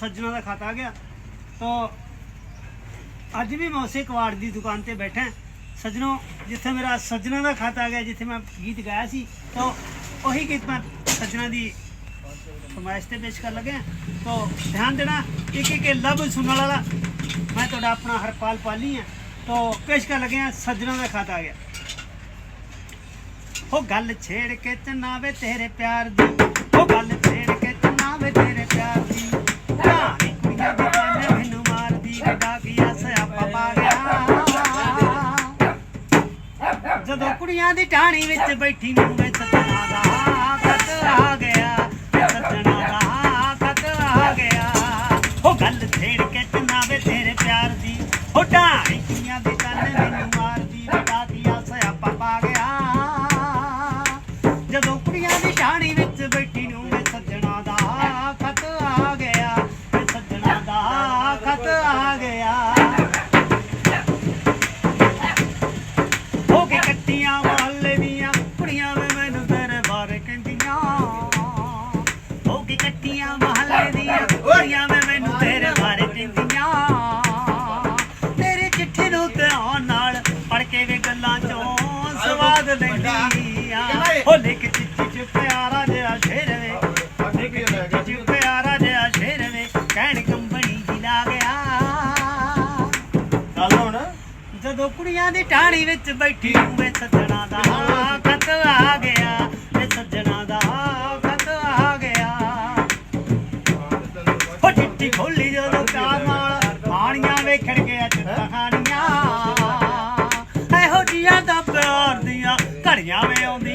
ਸੱਜਣਾ ਦਾ ਖਾਤਾ ਆ ਗਿਆ। ਤਾਂ ਅੱਜ ਵੀ ਮੈਂ ਉਸੇ ਕਵਾੜ ਦੀ ਦੁਕਾਨ ਤੇ ਬੈਠਾ ਹਾਂ। ਸੱਜਣੋ, ਜਿੱਥੇ ਮੇਰਾ ਸੱਜਣਾ ਦਾ ਖਾਤਾ ਆ ਗਿਆ, ਜਿੱਥੇ ਮੈਂ ਗੀਤ ਗਾਇਆ ਸੀ, ਤਾਂ ਉਹੀ ਗੀਤ ਮੈਂ ਸੱਜਣਾ ਦੀ ਫਰਮਾਇਸ਼ ਤੇ ਪੇਸ਼ ਕਰ ਲੱਗਿਆ। ਤਾਂ ਧਿਆਨ ਦੇਣਾ, ਇੱਕ ਇੱਕ ਲਫ਼ਜ਼ ਸੁਣਨ ਵਾਲਾ, ਮੈਂ ਤੁਹਾਡਾ ਆਪਣਾ ਹਰਪਾਲ ਪਾਲੀ ਹਾਂ। ਤਾਂ ਪੇਸ਼ ਕਰ ਲੱਗਿਆ, ਸੱਜਣਾ ਦਾ ਖਾਤਾ ਆ ਗਿਆ। ਉਹ ਗੱਲ ਛੇੜ ਕੇ ਚਨਾਵੇ ਤੇਰੇ ਪਿਆਰ ਦੀ, ਉਹ ਗੱਲ ਛੇੜ ਕੇ ਚਨਾਵੇ ਤੇਰੇ ਪਿਆਰ ਦੀ। ਜਦੋਂ ਕੁੜੀਆਂ ਦੀ ਟਾਣੀ ਵਿੱਚ ਬੈਠੀ ਨੂੰ ਵੇ ਸੱਜਣਾ ਦਾ ਖਤ ਆ ਗਿਆ। ਸੱਜਣਾ ਦਾ ਖਤ ਆ ਗਿਆ। ਉਹ ਗੱਲ ਛੇੜ ਕੇ ਚਨਾਵੇ ਤੇਰੇ ਪਿਆਰ ਦੀ। ਉਹ ਢਾਣੀ ਕੁੜੀਆਂ ਦੀ ਜਾਨ ਮੈਨੂੰ ਨੂੰ ਧਿਆਨ ਨਾਲ ਪੜ ਕੇ ਵੇ ਗੱਲਾਂ ਚੋਂ ਸਵਾਦ ਲੈਂਦੀਆਂ ਹੋ ਲਿਖ ਚਿੱਠੀ ਚ ਪਿਆਰਾ ਜਿਹਾ ਸ਼ੇਰ ਵੇ। ਲਿਖ ਚਿੱਠੀ ਚ ਪਿਆਰਾ ਜਿਹਾ ਸ਼ੇਰ ਵੇ। ਕਹਿਣ ਕੰਬਣੀ ਦੀ ਲਾ ਗਿਆ। ਚੱਲ ਹੁਣ। ਜਦੋਂ ਕੁੜੀਆਂ ਦੀ ਟਾਣੀ ਵਿੱਚ ਬੈਠੀ ਹੋਵੇ ਸੱਜਣਾ ਦਾ ਖਤ ਆ ਗਿਆ। ਵੇ ਸੱਜਣਾ ਦਾ ਖਤ ਆ ਗਿਆ। ਉਹ ਚਿੱਠੀ ਖੋਲੀ ਜਦੋਂ Nhỏ đi.